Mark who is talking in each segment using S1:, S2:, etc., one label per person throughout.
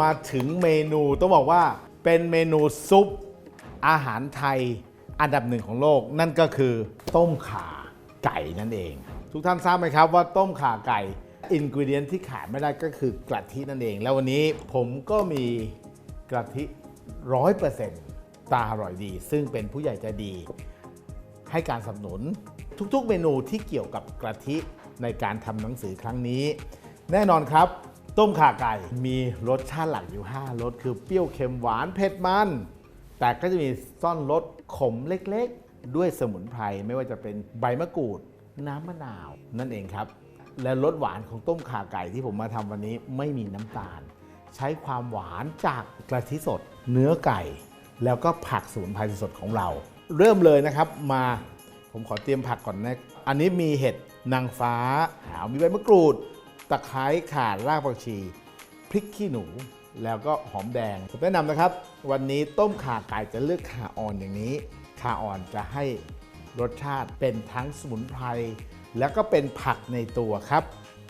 S1: มาถึงเมนูต้องบอกว่าเป็นเมนูซุปอาหารไทยอันดับหนึ่งของโลก นั่นก็คือต้มข่าไก่นั่นเอง ทุกท่านทราบไหมครับว่าต้มข่าไก่อินกิวเดียนที่ขาดไม่ได้ก็คือกะทินั่นเอง แล้ววันนี้ผมก็มีกะทิร้อยเปอร์เซ็นต์ตาอร่อยดี ซึ่งเป็นผู้ใหญ่ใจดี ให้การสนับสนุนทุกๆ เมนูที่เกี่ยวกับกะทิในการทำหนังสือครั้งนี้ แน่นอนครับ ต้มข่าไก่ มีรสชาติหลักอยู่ 5 รส คือเปรี้ยวเค็มหวานเผ็ดมัน แต่ก็จะมีซ่อนรสขมเล็กๆ ด้วยสมุนไพรไม่ว่าจะเป็นใบมะกรูด น้ำมะนาว นั่นเองครับ และรสหวานของต้มข่าไก่ที่ผมมาทำวันนี้ไม่มีน้ำตาล ใช้ความหวานจากกระทิสด เนื้อไก่ แล้วก็ผักสมุนไพรสดของเรา เริ่มเลยนะครับมาผมขอเตรียมผักก่อนนะ อันนี้มีเห็ดนางฟ้าหาวมีใบมะกรูด ตะไคร้ข่ารากผักชี พริกขี้หนู แล้วก็หอมแดงผมแนะนำนะครับ วันนี้ต้มข่าไก่จะเลือกข่าอ่อนอย่างนี้ข่าอ่อนจะให้รสชาติเป็นทั้งสมุนไพรแล้วก็เป็นผักในตัวครับ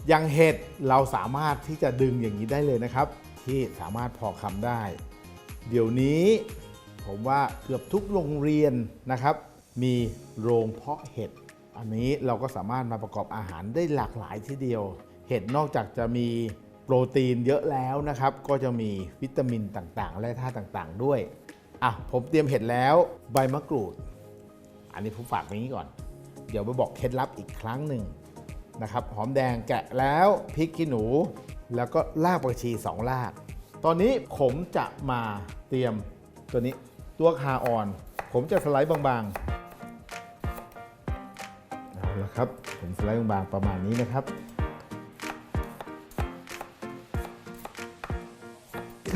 S1: อย่างเห็ดเราสามารถที่จะดึงอย่างนี้ได้เลยนะครับ ที่สามารถพอคำได้ เดี๋ยวนี้ ผมว่าเกือบทุกโรงเรียนนะครับ มีโรงเพาะเห็ด อันนี้เราก็สามารถมาประกอบอาหารได้หลากหลายทีเดียว เห็ดนอกจากจะมีโปรตีนเยอะแล้วนะครับ ก็จะมีวิตามินต่างๆ และธาตุต่างๆ ด้วย อะ ผมเตรียมเห็ดแล้วใบมะกรูด อันนี้ผมฝากไว้นี้ก่อน เดี๋ยวไปบอกเคล็ดลับอีกครั้งหนึ่งนะครับ หอมแดงแกะแล้วพริกขี้หนู แล้วก็รากผักชีสองราก ตอนนี้ผมจะมาเตรียมตัวนี้ตัวคาอ่อน ผมจะสไลด์บางๆเอาละครับ ผมสไลด์บางๆประมาณนี้นะครับ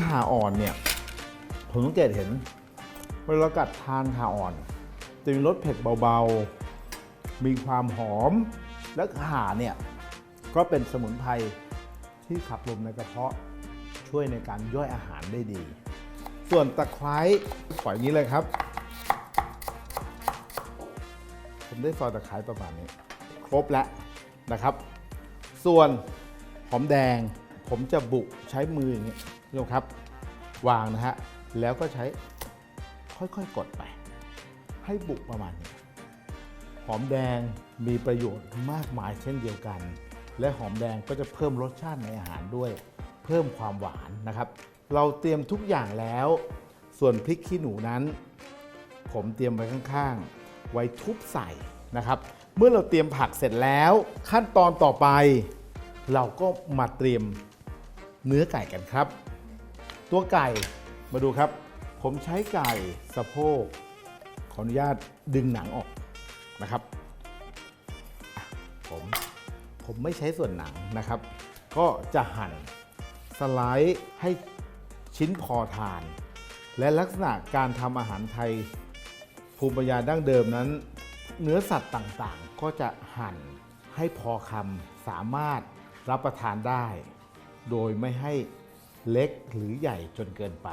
S1: ขาอ่อนเนี่ย ผมสังเกตเห็นเวลากัดทานขาอ่อน จะมีรสเผ็ดเบาๆ มีความหอม และขาเนี่ย ก็เป็นสมุนไพรที่ขับลมในกระเพาะช่วยในการย่อยอาหารได้ดี ส่วนตะไคร้ปล่อยนี้เลยครับ ผมได้ซอยตะไคร้ประมาณนี้ ครบแล้วนะครับ ส่วนหอมแดง ผมจะบุกใช้มืออย่างนี้นี่ครับ วางนะฮะ แล้วก็ใช้ค่อยๆกดไป ให้บุกประมาณนี้ หอมแดงมีประโยชน์มากมายเช่นเดียวกัน และหอมแดงก็จะเพิ่มรสชาติในอาหารด้วย เพิ่มความหวานนะครับ เราเตรียมทุกอย่างแล้ว ส่วนพริกขี้หนูนั้น ผมเตรียมไว้ข้างๆ ไว้ทุบใส่นะครับ เมื่อเราเตรียมผักเสร็จแล้ว ขั้นตอนต่อไป เราก็มาเตรียม เนื้อไก่กันครับ ตัวไก่มาดูครับ ผมใช้ไก่สะโพกขออนุญาตดึงหนังออกนะครับ ผมผมไม่ใช้ส่วนหนังนะครับ ก็จะหั่นสไลด์ให้ชิ้นพอทาน และลักษณะการทำอาหารไทยภูมิปัญญาดั้งเดิมนั้น เนื้อสัตว์ต่างๆ ก็จะหั่นให้พอคำสามารถรับประทานได้ โดยไม่ให้เล็กหรือใหญ่จนเกินไป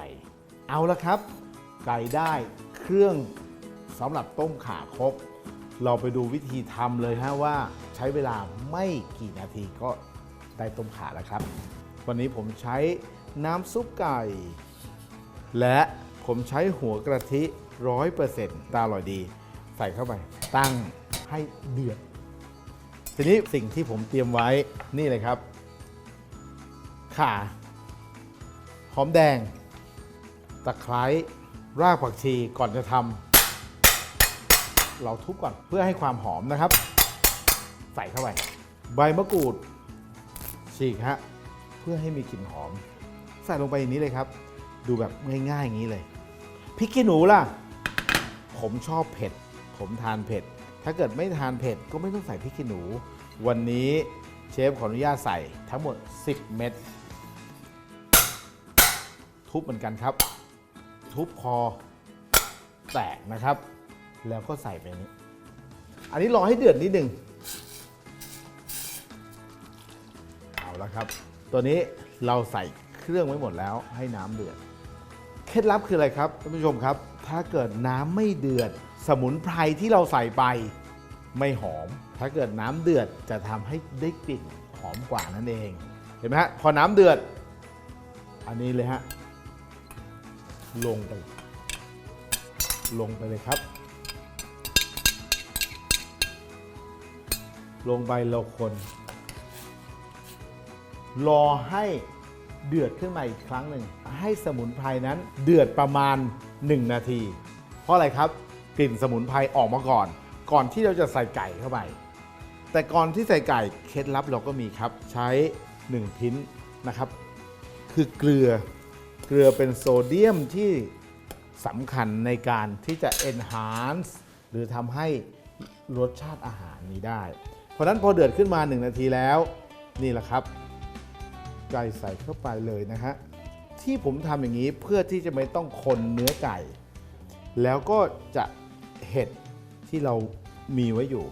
S1: เอาละครับ ไก่ได้เครื่องสำหรับต้มข่าครบเราไปดูวิธีทำเลยฮะว่าใช้เวลาไม่กี่นาทีก็ได้ต้มข่าแล้วครับ วันนี้ผมใช้น้ำซุปไก่ และผมใช้หัวกระทิร้อยเปอร์เซ็นต์ตาอร่อยดี ใส่เข้าไป ตั้งให้เดือด ทีนี้สิ่งที่ผมเตรียมไว้นี่เลยครับ ข่า หอมแดง ตะไคร้รากผักชีก่อนจะทำเราทุบก่อนเพื่อให้ความหอมนะครับ ใส่เข้าไป ใบมะกรูด ฉีกฮะเพื่อให้มีกลิ่นหอม ใส่ลงไปอย่างนี้เลยครับ ดูแบบง่ายๆอย่างนี้เลยพริกขี้หนูล่ะ ผมชอบเผ็ด ผมทานเผ็ด ถ้าเกิดไม่ทานเผ็ดก็ไม่ต้องใส่พริกขี้หนู วันนี้เชฟขออนุญาตใส่ทั้งหมด 10 เม็ด ทุบเหมือนกันครับ ทุบพอแตกนะครับ แล้วก็ใส่ไปนี้ อันนี้รอให้เดือดนิดหนึ่งเอาละครับ ตัวนี้เราใส่เครื่องไว้หมดแล้วให้น้ำเดือด เคล็ดลับคืออะไรครับท่านผู้ชมครับ ถ้าเกิดน้ำไม่เดือด สมุนไพรที่เราใส่ไปไม่หอม ถ้าเกิดน้ำเดือดจะทำให้ได้กลิ่นหอมกว่านั่นเอง เห็นไหมฮะ พอน้ำเดือด อันนี้เลยฮะ ลงไป ลงไปเลยครับ ลงไปเราคน รอให้เดือดขึ้นมาอีกครั้งหนึ่ง ให้สมุนไพรนั้นเดือดประมาณ 1 นาที เพราะอะไรครับ กลิ่นสมุนไพรออกมาก่อน ก่อนที่เราจะใส่ไก่เข้าไป แต่ก่อนที่ใส่ไก่เคล็ดลับเราก็มีครับ ใช้1พิ้นนะครับ คือเกลือ เกลือเป็นโซเดียมที่สำคัญในการที่จะ enhance หรือทำให้รสชาติอาหารนี้ได้ เพราะนั้นพอเดือดขึ้นมา 1 นาทีแล้ว นี่แหละครับไก่ใส่เข้าไปเลยนะฮะที่ผมทำอย่างนี้เพื่อที่จะไม่ต้องคนเนื้อไก่ แล้วก็จะเห็ดที่เรามีไว้อยู่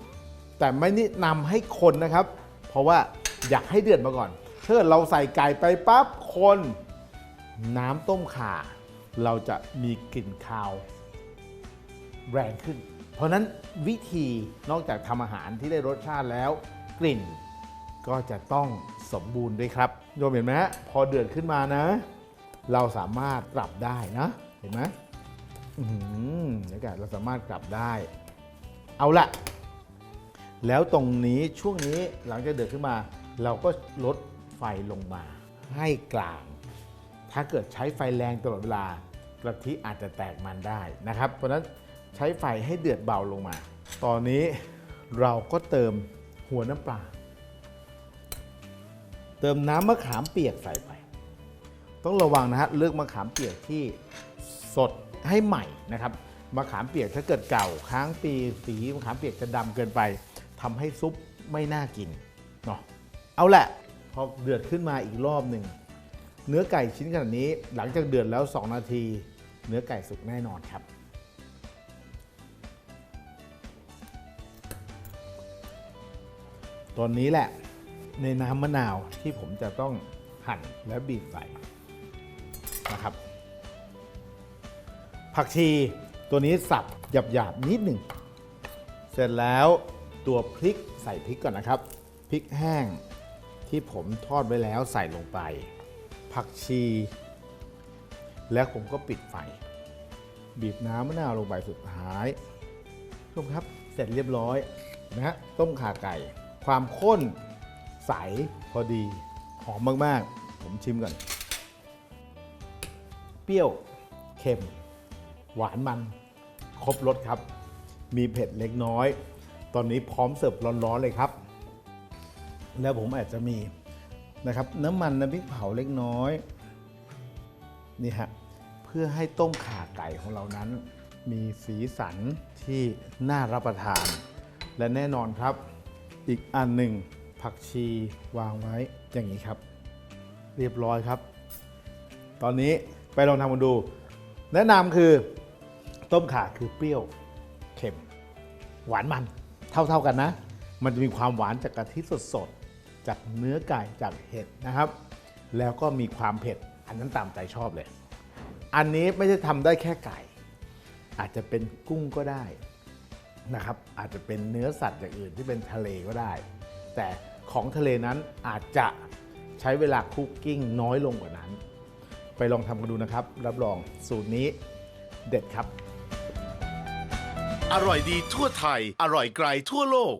S1: แต่ไม่แนินำให้คนนะครับ เพราะว่าอยากให้เดือดมาก่อนถ้าเกิดเราใส่ไก่ไปปั๊บคน น้ำต้มข่า เราจะมีกลิ่นคาวแรงขึ้น เพราะนั้นวิธีนอกจากทำอาหารที่ได้รสชาติแล้ว กลิ่นก็จะต้องสมบูรณ์ด้วยครับโยมเห็นไหมพอเดือดขึ้นมานะ เราสามารถกลับได้นะ เห็นไหมเดี๋ยวกันเราสามารถกลับได้ เอาละแล้วตรงนี้ช่วงนี้หลังจากเดือดขึ้นมา เราก็ลดไฟลงมา ให้กลาง ถ้าเกิดใช้ไฟแรงตลอดเวลากะทิอาจจะแตกมันได้นะครับ เพราะฉะนั้นใช้ไฟให้เดือดเบาลงมา ตอนนี้เราก็เติมหัวน้ำปลา เติมน้ำมะขามเปียกใส่ไป ต้องระวังนะฮะเลือกมะขามเปียกที่สดให้ใหม่นะครับมะขามเปียกถ้าเกิดเก่าค้างปีสีมะขามเปียกจะดำเกินไปทำให้ซุปไม่น่ากินเนาะเอาแหละพอเดือดขึ้นมาอีกรอบหนึ่ง เนื้อไก่ชิ้นขนาดนี้หลังจากเดือดแล้ว 2 นาที เนื้อไก่สุกแน่นอนครับ ตอนนี้แหละในน้ำมะนาวที่ผมจะต้องหั่นและบีบใส่นะครับ ผักชีตัวนี้สับหยาบๆนิดหนึ่ง เสร็จแล้วตัวพริกใส่พริกก่อนนะครับ พริกแห้งที่ผมทอดไว้แล้วใส่ลงไป ผักชี แล้วผมก็ปิดไฟ บีบน้ำมะนาวลงไปสุดท้ายทุกครับเสร็จเรียบร้อยนะฮะต้มข่าไก่ ความข้นใสพอดี หอมมาก ๆ ผมชิมก่อน เปรี้ยว เค็ม หวานมัน ครบรสครับ มีเผ็ดเล็กน้อย ตอนนี้พร้อมเสิร์ฟร้อน ๆ เลยครับ แล้วผมอาจจะมี นะครับน้ำมันน้ำพริกเผาเล็กน้อยนี่ฮะเพื่อให้ต้มข่าไก่ของเรานั้น มีสีสันที่น่ารับประทาน และแน่นอนครับ อีกอันหนึ่งผักชีวางไว้อย่างนี้ครับ เรียบร้อยครับ ตอนนี้ไปลองทำกันดู แนะนำคือต้มข่าคือเปรี้ยวเค็ม หวานมันเท่าๆกันนะ มันจะมีความหวานจากกะทิสดๆ จากเนื้อไก่จากเห็ดนะครับ แล้วก็มีความเผ็ด อันนั้นตามใจชอบเลย อันนี้ไม่ใช่ทำได้แค่ไก่ อาจจะเป็นกุ้งก็ได้นะครับ อาจจะเป็นเนื้อสัตว์อย่างอื่นที่เป็นทะเลก็ได้ แต่ของทะเลนั้นอาจจะใช้เวลาคุกกิ้งน้อยลงกว่านั้น ไปลองทำกันดูนะครับ รับรองสูตรนี้เด็ดครับ
S2: อร่อยดีทั่วไทย อร่อยไกลทั่วโลก